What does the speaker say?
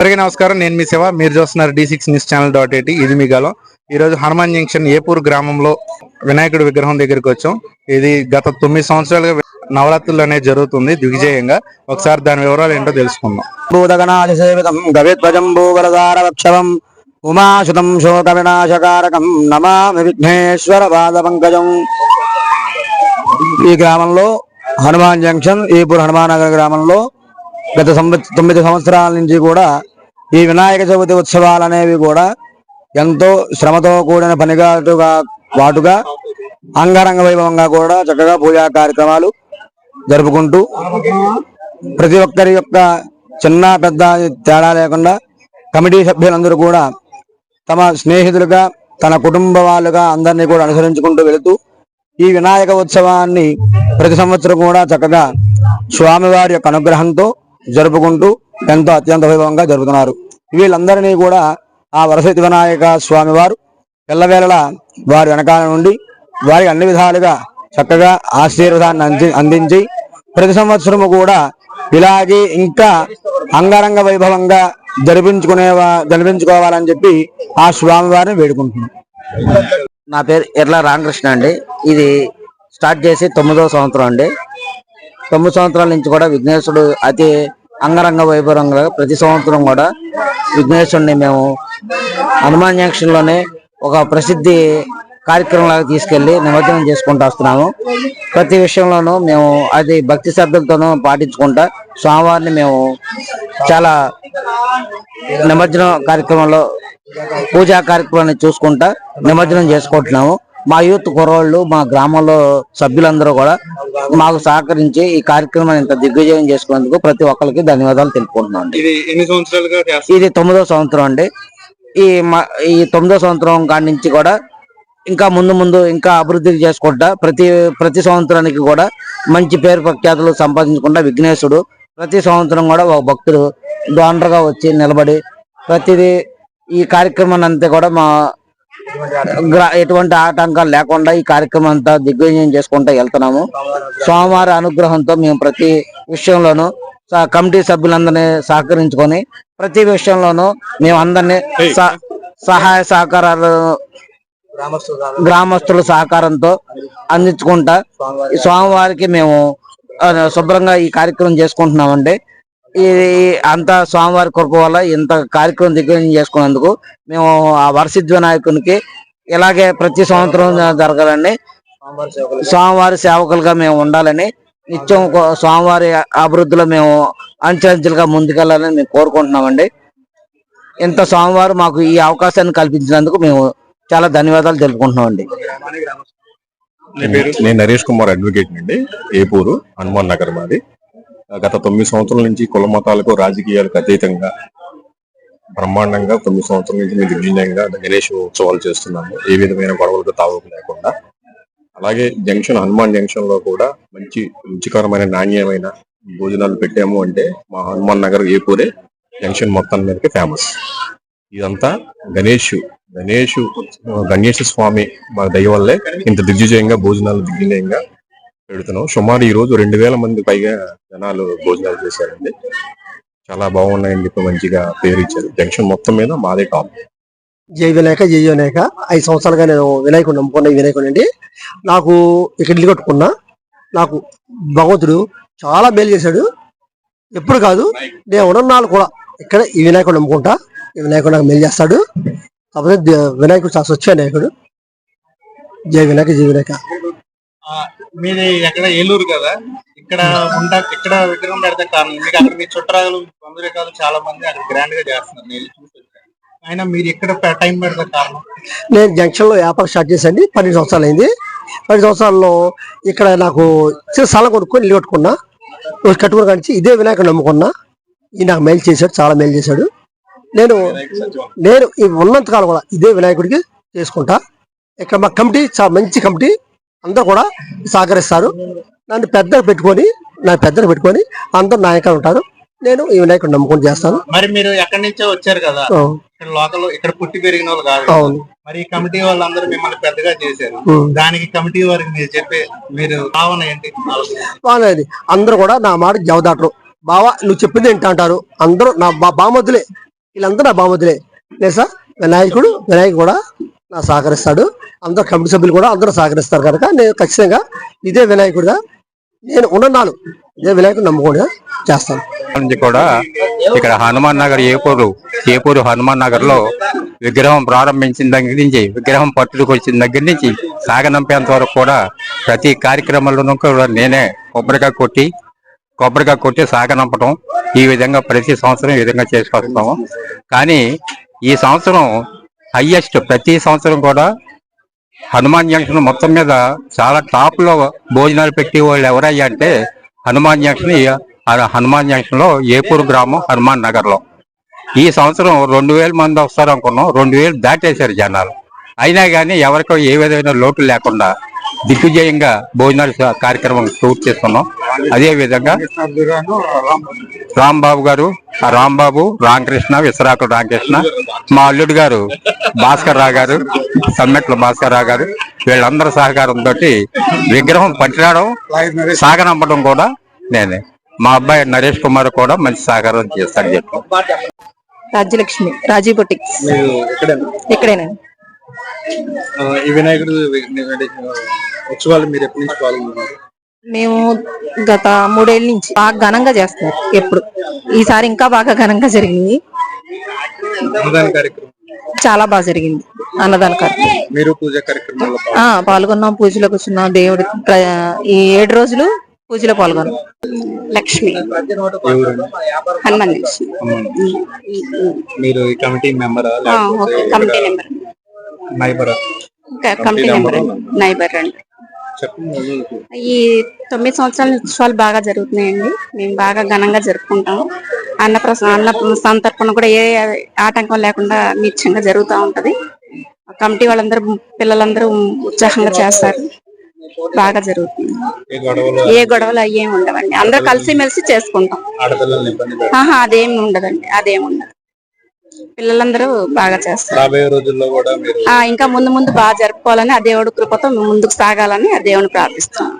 అందరికీ నమస్కారం. నేను మీ సేవ మీరు చూస్తున్నారు D six news channel dot eighty ఇది మీ గలం. ఈ రోజు హనుమాన్ జంక్షన్ ఏపూర్ గ్రామంలో వినాయకుడి విగ్రహం దగ్గరికి వచ్చాం. ఇది గత తొమ్మిది సంవత్సరాలుగా నవరాత్రులు అనేది జరుగుతుంది దిగ్విజయంగా. ఒకసారి దాని వివరాలు ఏంటో తెలుసుకుందాం. భూతగణాదిసేవితం గవిధ్వజం భూగలదారవక్షవం ఉమాశుతం శోక వినాశకారకం నమామి విఘ్నేశ్వర పాద పంకజం ఈ గ్రామంలో హనుమాన్ జంక్షన్ ఏపూర్ హనుమాన్ నగర్ గ్రామంలో గత సంవత్స తొమ్మిది సంవత్సరాల నుంచి కూడా ఈ వినాయక చవితి ఉత్సవాలు అనేవి కూడా ఎంతో శ్రమతో కూడిన పనిగాటుగా వాటుగా అంగరంగ వైభవంగా కూడా చక్కగా పూజా కార్యక్రమాలు జరుపుకుంటూ ప్రతి ఒక్కరి యొక్క చిన్న పెద్ద తేడా లేకుండా కమిటీ సభ్యులందరూ కూడా తమ స్నేహితులుగా తన కుటుంబ వాళ్ళుగా అందరినీ కూడా అనుసరించుకుంటూ వెళుతూ ఈ వినాయక ఉత్సవాన్ని ప్రతి సంవత్సరం కూడా చక్కగా స్వామివారి యొక్క అనుగ్రహంతో జరుపుకుంటూ ఎంతో అత్యంత వైభవంగా జరుపుతున్నారు. వీళ్ళందరినీ కూడా ఆ వరసతి వినాయక స్వామివారు ఎల్లవేళలా వారి వెనకాల నుండి వారి అన్ని విధాలుగా చక్కగా ఆశీర్వాదాన్ని అంది అందించి ప్రతి సంవత్సరము కూడా ఇలాగే ఇంకా అంగరంగ వైభవంగా జరిపించుకునే జరిపించుకోవాలని చెప్పి ఆ స్వామివారిని వేడుకుంటున్నాం. నా పేరు ఎర్ల రామకృష్ణ అండి. ఇది స్టార్ట్ చేసి తొమ్మిదవ సంవత్సరం అండి. తొమ్మిది సంవత్సరాల నుంచి కూడా విఘ్నేశ్వరుడు అతి అంగరంగ వైభవంగా ప్రతి సంవత్సరం కూడా విఘ్నేశ్వరుని మేము హనుమాన్ జంక్షన్ ఒక ప్రసిద్ధి కార్యక్రమంలాగా తీసుకెళ్ళి నిమజ్జనం చేసుకుంటూ వస్తున్నాము. ప్రతి విషయంలోనూ మేము అది భక్తి శ్రద్ధలతోనూ పాటించుకుంటా స్వామివారిని మేము చాలా నిమజ్జనం కార్యక్రమంలో పూజా కార్యక్రమాన్ని చూసుకుంటా నిమజ్జనం చేసుకుంటున్నాము. మా యూత్ కుర్రోళ్ళు మా గ్రామంలో సభ్యులందరూ కూడా మాకు సహకరించి ఈ కార్యక్రమాన్ని ఇంత దిగ్విజయం చేసుకున్నందుకు ప్రతి ఒక్కరికి ధన్యవాదాలు తెలుపుకుంటున్నాం అండి. ఇది తొమ్మిదో సంవత్సరం అండి. ఈ మ- ఈ తొమ్మిదో సంవత్సరం కాడి నుంచి కూడా ఇంకా ముందు ముందు ఇంకా అభివృద్ధి చేసుకుంటా ప్రతి ప్రతి సంవత్సరానికి కూడా మంచి పేరు ప్రఖ్యాతులు సంపాదించుకుంటా విఘ్నేశుడు. ప్రతి సంవత్సరం కూడా ఒక భక్తుడు డోనర్గా వచ్చి నిలబడి ప్రతిదీ ఈ కార్యక్రమాన్ని అంతా కూడా మా ఎటువంటి ఆటంకాలు లేకుండా ఈ కార్యక్రమం అంతా దిగ్విజయం చేసుకుంటూ వెళ్తున్నాము. స్వామివారి అనుగ్రహంతో మేము ప్రతి విషయంలోనూ కమిటీ సభ్యులందరినీ సహకరించుకొని ప్రతి విషయంలోనూ మేము అందరినీ స- సహాయ సహకారాలు గ్రామస్తుల సహకారంతో అందించుకుంటా ఈ స్వామివారికి మేము శుభ్రంగా ఈ కార్యక్రమం చేసుకుంటున్నామండి. ఈ అంత స్వామివారి కృప వల్ల ఇంత కార్యక్రమం దిగ్విజయం చేసుకున్నందుకు మేము ఆ వరసిద్ధి వినాయకునికి ఇలాగే ప్రతి సంవత్సరం జరగాలని స్వామివారి సేవకులుగా మేము ఉండాలని నిత్యం స్వామివారి అభివృద్ధిలో మేము అంచెలంచెలుగా ముందుకెళ్ళాలని మేము కోరుకుంటున్నామండి. ఇంత స్వామివారు మాకు ఈ అవకాశాన్ని కల్పించినందుకు మేము చాలా ధన్యవాదాలు తెలుపుకుంటున్నామండి. నేను నరేష్ కుమార్ అడ్వకేట్ అండి ఏపూరు హనుమాన్ నగర్ మాది. గత తొమ్మిది సంవత్సరాల నుంచి కుల మతాలకు రాజకీయాలకు అతీతంగా బ్రహ్మాండంగా తొమ్మిది సంవత్సరాల నుంచి మేము దిగ్విజయంగా గణేష్ ఉత్సవాలు చేస్తున్నాము. ఏ విధమైన గొడవలకు తావుకు లేకుండా. అలాగే జంక్షన్ హనుమాన్ జంక్షన్లో కూడా మంచి రుచికరమైన నాణ్యమైన భోజనాలు పెట్టాము అంటే మా హనుమాన్ నగర్ ఏపూరే జంక్షన్ మొత్తం మీదకి ఫేమస్. ఇదంతా గణేష్ గణేష్ గణేష్ స్వామి మా దయ వల్లే ఇంత దిగ్విజయంగా భోజనాలు దిగ్విజయంగా పెడుతున్నాం. సుమారు ఈ రోజు రెండు వేల మంది పైగా జనాలు భోజనాలు చేశారండి. చాలా బాగున్నాయని చెప్పి మంచిగా పేరు ఇచ్చారు. జంక్షన్ మొత్తం మీద మాదే టాప్. జై వినాయక జై వినాయక. ఐదు సంవత్సరాలుగా నేను వినాయకుడు నమ్ముకున్న ఈ వినాయకుడు అండి నాకు ఇక్కడ ఇల్లు కట్టుకున్నా. నాకు భగవంతుడు చాలా మేలు చేశాడు. ఎప్పుడు కాదు నేను ఉన్ననాళ్ళు కూడా ఇక్కడ ఈ వినాయకుడు నమ్ముకుంటా. ఈ వినాయకుడు నాకు మేలు చేస్తాడు. కాకపోతే వినాయకుడు చాలా స్వచ్ఛ వినాయకుడు. జై వినాయక జై వినాయక. మీది ఎక్కడ? ఏలూరు కదా? ఇక్కడ ఉంటా ఇక్కడ విగ్రహం పెడితే కారణం. మీకు అక్కడ మీ చుట్టాలు బంధురేఖలు చాలా మంది అక్కడ గ్రాండ్గా చేస్తున్నారు. నేను చూసి అయినా మీరు ఇక్కడ టైం పెడితే కారణం? నేను జంక్షన్లో వ్యాపారం స్టార్ట్ చేశాను పన్నెండు సంవత్సరాలు అయింది. పన్నెండు సంవత్సరాల్లో ఇక్కడ నాకు చిన్న స్థలం కొనుక్కొని ఇల్లు కట్టుకున్నా. కట్టుకుని కానీ ఇదే వినాయకుడు నమ్ముకున్నా. ఈ నాకు మేలు చేశాడు చాలా మేలు చేశాడు. నేను నేను ఉన్నంత కాలం కూడా ఇదే వినాయకుడికి చేసుకుంటా. ఇక్కడ మా కమిటీ చాలా మంచి కమిటీ. అందరూ కూడా సహకరిస్తారు. నన్ను పెద్దగా పెట్టుకొని నా పెద్దగా పెట్టుకొని అందరు నాయకులు ఉంటారు. నేను ఈ వినాయకుడు నమ్ముకొని చేస్తాను. మరి మీరు ఎక్కడి నుంచో వచ్చారు కదా? ఇక్కడ లోకల్ ఇక్కడ పుట్టి పెరిగిన వాళ్ళు కాదు అవును. మరి కమిటీ వాళ్ళందరూ మిమ్మల్ని పెద్దగా చేశారు. దానికి కమిటీ వారికి మీరు చెప్పే మీరు భావన ఏంటి? బాగాలేదు అందరూ కూడా నా మాట జవదాటరు. బావా నువ్వు చెప్పింది ఏంటి అంటారు? అందరూ నా బామద్దులే. వీళ్ళందరూ నా బామతులే లేదా వినాయకుడు వినాయకుడు కూడా నా సహకరిస్తాడు. అందరు కమిటీ సభ్యులు కూడా అందరూ సహకరిస్తారు కనుక నేను ఖచ్చితంగా ఇదే వినాయకుడిగా నేను ఉన్నాను ఇదే వినాయకుడు నమ్ముకోడిగా చేస్తాను. నుంచి కూడా ఇక్కడ హనుమాన్ నగర్ ఏపూరు ఏపూరు హనుమాన్ నగర్లో విగ్రహం ప్రారంభించిన దగ్గర నుంచి విగ్రహం పట్టుకు వచ్చిన దగ్గర నుంచి సాగనంపేంత వరకు కూడా ప్రతి కార్యక్రమంలోనూ కూడా నేనే కొబ్బరికాయ కొట్టి కొబ్బరికాయ కొట్టి సాగనంపడం ఈ విధంగా ప్రతి సంవత్సరం ఈ విధంగా చేసుకొస్తాము. కానీ ఈ సంవత్సరం హయ్యెస్ట్ ప్రతి సంవత్సరం కూడా హనుమాన్ జంక్షన్ మొత్తం మీద చాలా టాప్లో భోజనాలు పెట్టే వాళ్ళు ఎవరయ్యా అంటే హనుమాన్ జంక్షన్ ఆ హనుమాన్ జంక్షన్లో ఏపూర్ గ్రామం హనుమాన్ నగర్లో ఈ సంవత్సరం రెండు వేల మంది వస్తారు అనుకున్నాం రెండు వేలు దాటేశారు జనాలు. అయినా కానీ ఎవరికో ఏ విధమైన లోటు లేకుండా దిగ్విజయంగా భోజనాలు కార్యక్రమం పూర్తి చేసుకున్నాం అదే విధంగా రాంబాబు గారు ఆ రాంబాబు రామకృష్ణ విశ్రాకుడు రామకృష్ణ మా అల్లుడు గారు భాస్కర్ రావు గారు సమ్మెట్ల భాస్కర్ రావు గారు వీళ్ళందరి సహకారంతో విగ్రహం పట్టిరావడం సాగనంపడం కూడా నేనే. మా అబ్బాయి నరేష్ కుమార్ కూడా మంచి సహకారం చేస్తాడు చెప్పి. రాజ్యలక్ష్మి రాజీ బొటిక్స్. ఇక్కడేనండి. ఈ వినాయకుడు ఉత్సవాలు మీరు ఎప్పటి నుంచి పాల్గొన్నారు? మేము గత మూడేళ్ళ నుంచి బాగా ఘనంగా చేస్తున్నారు ఎప్పుడు. ఈసారి ఇంకా బాగా ఘనంగా జరిగింది. చాలా బాగా జరిగింది అన్నదాన కార్యక్రమం. మీరు పూజ కార్యక్రమాల్లో ఆ పాల్గొన్నాం పూజలో కూర్చున్నాం దేవుడి ఈ ఏడు రోజులు పూజలో పాల్గొన్నాం. లక్ష్మి. హనుమాన్ మీరు కమిటీ మెంబరా? కమిటీ నెంబర్ నైబరా. క- కమిటీ నెంబర్ నైబర్ అండి. చెప్పండి ఈ తొమ్మిది సంవత్సరాల ఉత్సవాలు బాగా జరుగుతున్నాయండి. మేము బాగా ఘనంగా జరుపుకుంటాం అన్నప్రస అన్న సంతర్పణ కూడా ఏ ఆటంకం లేకుండా నిత్యంగా జరుగుతూ ఉంటది. కమిటీ వాళ్ళందరూ పిల్లలందరూ ఉత్సాహంగా చేస్తారు. బాగా జరుగుతుంది. ఏ గొడవలు? అయ్యేం ఉండవండి. అందరూ కలిసిమెలిసి చేసుకుంటాం. ఆడపిల్లల్ని ఇబ్బంది పెట్ట ఆహా అదేం ఉండదండి. అదేం ఉండదు. పిల్లలందరూ బాగా చేస్తారు. రాబోయే రోజుల్లో కూడా మీరు ఆ ఇంకా ముందు ముందు బాగా జరుపుకోవాలని ఆ దేవుడి కృపతో ముందుకు సాగాలని ఆ దేవుని ప్రార్థిస్తున్నాం.